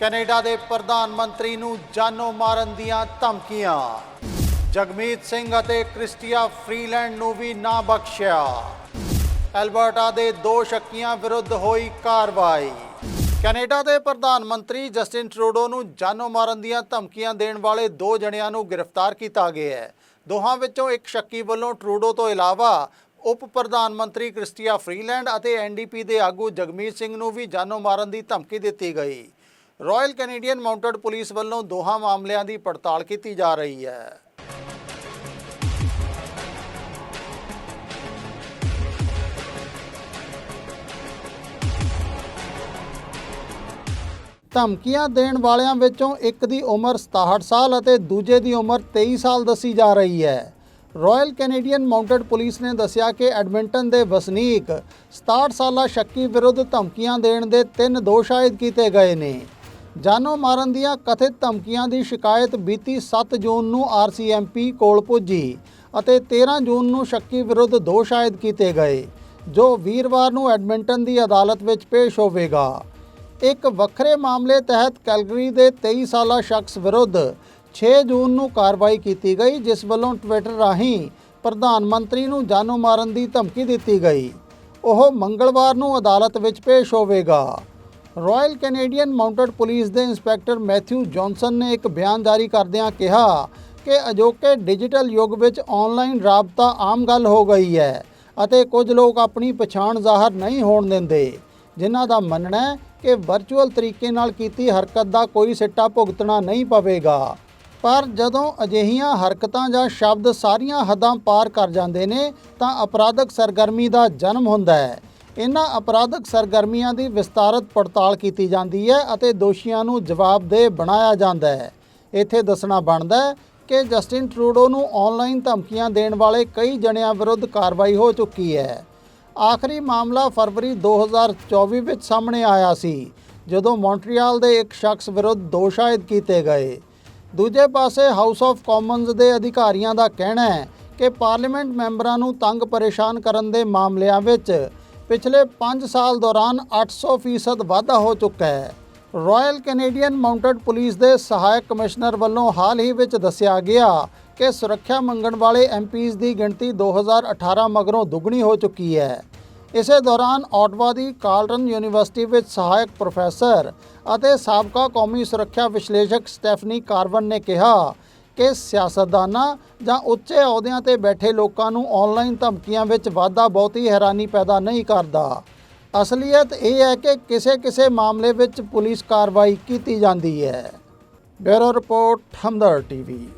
Canada ਦੇ ਪ੍ਰਧਾਨ ਮੰਤਰੀ ਨੂੰ ਜਾਨੋਂ ਮਾਰਨ ਦੀਆਂ ਧਮਕੀਆਂ। ਜਗਮੀਤ ਸਿੰਘ ਅਤੇ ਕ੍ਰਿਸਟੀਆ ਫਰੀਲੈਂਡ ਨੂੰ ਵੀ ਨਾ ਬਖਸ਼ਿਆ। ਐਲਬਰਟਾ ਦੇ ਦੋ ਸ਼ੱਕੀਆਂ ਵਿਰੁੱਧ ਹੋਈ ਕਾਰਵਾਈ। ਕੈਨੇਡਾ ਦੇ ਪ੍ਰਧਾਨ ਮੰਤਰੀ ਜਸਟਿਨ ਟਰੂਡੋ ਨੂੰ ਜਾਨੋਂ ਮਾਰਨ ਦੀਆਂ ਧਮਕੀਆਂ ਦੇਣ ਵਾਲੇ ਦੋ ਜਣਿਆਂ ਨੂੰ ਗ੍ਰਿਫਤਾਰ ਕੀਤਾ ਗਿਆ ਹੈ। ਦੋਹਾਂ ਵਿੱਚੋਂ ਇੱਕ ਸ਼ੱਕੀ ਵੱਲੋਂ ਟਰੂਡੋ ਤੋਂ ਇਲਾਵਾ ਉਪ ਪ੍ਰਧਾਨ ਮੰਤਰੀ ਕ੍ਰਿਸਟੀਆ ਫਰੀਲੈਂਡ ਅਤੇ ਐਨਡੀਪੀ ਦੇ ਆਗੂ ਜਗਮੀਤ ਸਿੰਘ ਨੂੰ ਵੀ ਜਾਨੋਂ ਮਾਰਨ ਦੀ ਧਮਕੀ ਦਿੱਤੀ ਗਈ। ਰਾਇਲ ਕੈਨੇਡੀਅਨ ਮਾਊਂਟਡ ਪੁਲਿਸ ਵੱਲੋਂ ਦੋਹਾਂ ਮਾਮਲਿਆਂ ਦੀ ਪੜਤਾਲ ਕੀਤੀ ਜਾ ਰਹੀ ਹੈ। ਧਮਕੀਆਂ ਦੇਣ ਵਾਲਿਆਂ ਵਿੱਚੋਂ ਇੱਕ ਦੀ ਉਮਰ 67 ਸਾਲ ਅਤੇ ਦੂਜੇ ਦੀ ਉਮਰ 23 ਸਾਲ ਦੱਸੀ ਜਾ ਰਹੀ ਹੈ। ਰਾਇਲ ਕੈਨੇਡੀਅਨ ਮਾਊਂਟਡ ਪੁਲਿਸ ਨੇ ਦੱਸਿਆ ਕਿ ਐਡਮਿੰਟਨ ਦੇ ਵਸਨੀਕ 67 ਸਾਲਾ ਸ਼ੱਕੀ ਵਿਰੁੱਧ ਧਮਕੀਆਂ ਦੇਣ ਦੇ ਤਿੰਨ ਦੋਸ਼ ਆਇਦ ਕੀਤੇ ਗਏ ਨੇ। ਜਾਨੋ ਮਾਰਨ ਦੀਆਂ ਕਥਿਤ ਧਮਕੀਆਂ ਦੀ ਸ਼ਿਕਾਇਤ ਬੀਤੀ 7 ਜੂਨ ਨੂੰ ਆਰਸੀਐਮਪੀ ਕੋਲ ਪੁੱਜੀ ਅਤੇ 13 ਜੂਨ ਨੂੰ ਸ਼ੱਕੀ ਵਿਰੁੱਧ ਦੋਸ਼ ਆਇਦ ਕੀਤੇ ਗਏ, ਜੋ ਵੀਰਵਾਰ ਨੂੰ ਐਡਮਿੰਟਨ ਦੀ ਅਦਾਲਤ ਵਿੱਚ ਪੇਸ਼ ਹੋਵੇਗਾ। ਇੱਕ ਵੱਖਰੇ ਮਾਮਲੇ ਤਹਿਤ ਕੈਲਗਰੀ ਦੇ 23 ਸਾਲਾ ਸ਼ਖਸ ਵਿਰੁੱਧ 6 ਜੂਨ ਨੂੰ ਕਾਰਵਾਈ ਕੀਤੀ ਗਈ, ਜਿਸ ਵੱਲੋਂ ਟਵਿੱਟਰ ਰਾਹੀਂ ਪ੍ਰਧਾਨ ਮੰਤਰੀ ਨੂੰ ਜਾਨੋਂ ਮਾਰਨ ਦੀ ਧਮਕੀ ਦਿੱਤੀ ਗਈ। ਉਹ ਮੰਗਲਵਾਰ ਨੂੰ ਅਦਾਲਤ ਵਿੱਚ ਪੇਸ਼ ਹੋਵੇਗਾ। ਰਾਇਲ ਕੈਨੇਡੀਅਨ ਮਾਊਂਟਡ ਪੁਲਿਸ ਦੇ ਇੰਸਪੈਕਟਰ ਮੈਥਿਊ ਜੌਨਸਨ ਨੇ ਇੱਕ ਬਿਆਨ ਜਾਰੀ ਕਰਦਿਆਂ ਕਿਹਾ ਕਿ ਅਜੋਕੇ ਡਿਜੀਟਲ ਯੁੱਗ ਵਿੱਚ ਆਨਲਾਈਨ ਰਾਬਤਾ ਆਮ ਗੱਲ ਹੋ ਗਈ ਹੈ ਅਤੇ ਕੁਝ ਲੋਕ ਆਪਣੀ ਪਛਾਣ ਜ਼ਾਹਰ ਨਹੀਂ ਹੋਣ ਦਿੰਦੇ, ਜਿਨ੍ਹਾਂ ਦਾ ਮੰਨਣਾ ਹੈ ਕਿ ਵਰਚੁਅਲ ਤਰੀਕੇ ਨਾਲ ਕੀਤੀ ਹਰਕਤ ਦਾ ਕੋਈ ਸਿੱਟਾ ਭੁਗਤਣਾ ਨਹੀਂ ਪਵੇਗਾ। ਪਰ ਜਦੋਂ ਅਜਿਹੀਆਂ ਹਰਕਤਾਂ ਜਾਂ ਸ਼ਬਦ ਸਾਰੀਆਂ ਹੱਦਾਂ ਪਾਰ ਕਰ ਜਾਂਦੇ ਨੇ ਤਾਂ ਅਪਰਾਧਕ ਸਰਗਰਮੀ ਦਾ ਜਨਮ ਹੁੰਦਾ ਹੈ। ਇਹਨਾਂ ਅਪਰਾਧਕ ਸਰਗਰਮੀਆਂ ਦੀ ਵਿਸਤਾਰਤ ਪੜਤਾਲ ਕੀਤੀ ਜਾਂਦੀ ਹੈ ਅਤੇ ਦੋਸ਼ੀਆਂ ਨੂੰ ਜਵਾਬਦੇਹ ਬਣਾਇਆ ਜਾਂਦਾ ਹੈ। ਇੱਥੇ ਦੱਸਣਾ ਬਣਦਾ ਹੈ ਕਿ ਜਸਟਿਨ ਟਰੂਡੋ ਨੂੰ ਆਨਲਾਈਨ ਧਮਕੀਆਂ ਦੇਣ ਵਾਲੇ ਕਈ ਜਣਿਆਂ ਵਿਰੁੱਧ ਕਾਰਵਾਈ ਹੋ ਚੁੱਕੀ ਹੈ। ਆਖਰੀ ਮਾਮਲਾ ਫਰਵਰੀ 2024 ਵਿੱਚ ਸਾਹਮਣੇ ਆਇਆ ਸੀ, ਜਦੋਂ ਮੌਂਟਰੀਅਲ ਦੇ ਇੱਕ ਸ਼ਖਸ ਵਿਰੁੱਧ ਦੋਸ਼ ਆਇਦ ਕੀਤੇ ਗਏ। ਦੂਜੇ ਪਾਸੇ ਹਾਊਸ ਆਫ ਕਾਮਨਜ਼ ਦੇ ਅਧਿਕਾਰੀਆਂ ਦਾ ਕਹਿਣਾ ਹੈ ਕਿ ਪਾਰਲੀਮੈਂਟ ਮੈਂਬਰਾਂ ਨੂੰ ਤੰਗ ਪਰੇਸ਼ਾਨ ਕਰਨ ਦੇ ਮਾਮਲਿਆਂ ਵਿੱਚ ਪਿਛਲੇ 5 ਸਾਲ ਦੌਰਾਨ 800% ਵਾਧਾ ਹੋ ਚੁੱਕਾ ਹੈ। ਰਾਇਲ ਕੈਨੇਡੀਅਨ ਮਾਊਂਟਡ ਪੁਲਿਸ ਦੇ ਸਹਾਇਕ ਕਮਿਸ਼ਨਰ ਵੱਲੋਂ ਹਾਲ ਹੀ ਵਿੱਚ ਦੱਸਿਆ ਗਿਆ ਕਿ ਸੁਰੱਖਿਆ ਮੰਗਣ ਵਾਲੇ ਐਮਪੀਜ਼ ਦੀ ਗਿਣਤੀ 2018 ਮਗਰੋਂ ਦੁੱਗਣੀ ਹੋ ਚੁੱਕੀ ਹੈ। ਇਸੇ ਦੌਰਾਨ ਆਟਵਾ ਦੀ ਕਾਲਟਨ ਯੂਨੀਵਰਸਿਟੀ ਵਿੱਚ ਸਹਾਇਕ ਪ੍ਰੋਫੈਸਰ ਅਤੇ ਸਾਬਕਾ ਕੌਮੀ ਸੁਰੱਖਿਆ ਵਿਸ਼ਲੇਸ਼ਕ ਸਟੈਫਨੀ ਕਾਰਵਨ ਨੇ ਕਿਹਾ ਕਿ ਸਿਆਸਤਦਾਨਾਂ ਜਾਂ ਉੱਚੇ ਅਹੁਦਿਆਂ ਤੇ ਬੈਠੇ ਲੋਕਾਂ ਨੂੰ ਆਨਲਾਈਨ ਧਮਕੀਆਂ ਵਿੱਚ ਵਾਧਾ ਬਹੁਤੀ ਹੈਰਾਨੀ ਪੈਦਾ ਨਹੀਂ ਕਰਦਾ। ਅਸਲੀਅਤ ਇਹ ਹੈ ਕਿ ਕਿਸੇ-ਕਿਸੇ ਮਾਮਲੇ ਵਿੱਚ ਪੁਲਿਸ ਕਾਰਵਾਈ ਕੀਤੀ ਜਾਂਦੀ ਹੈ। Bureau report Hamdard TV.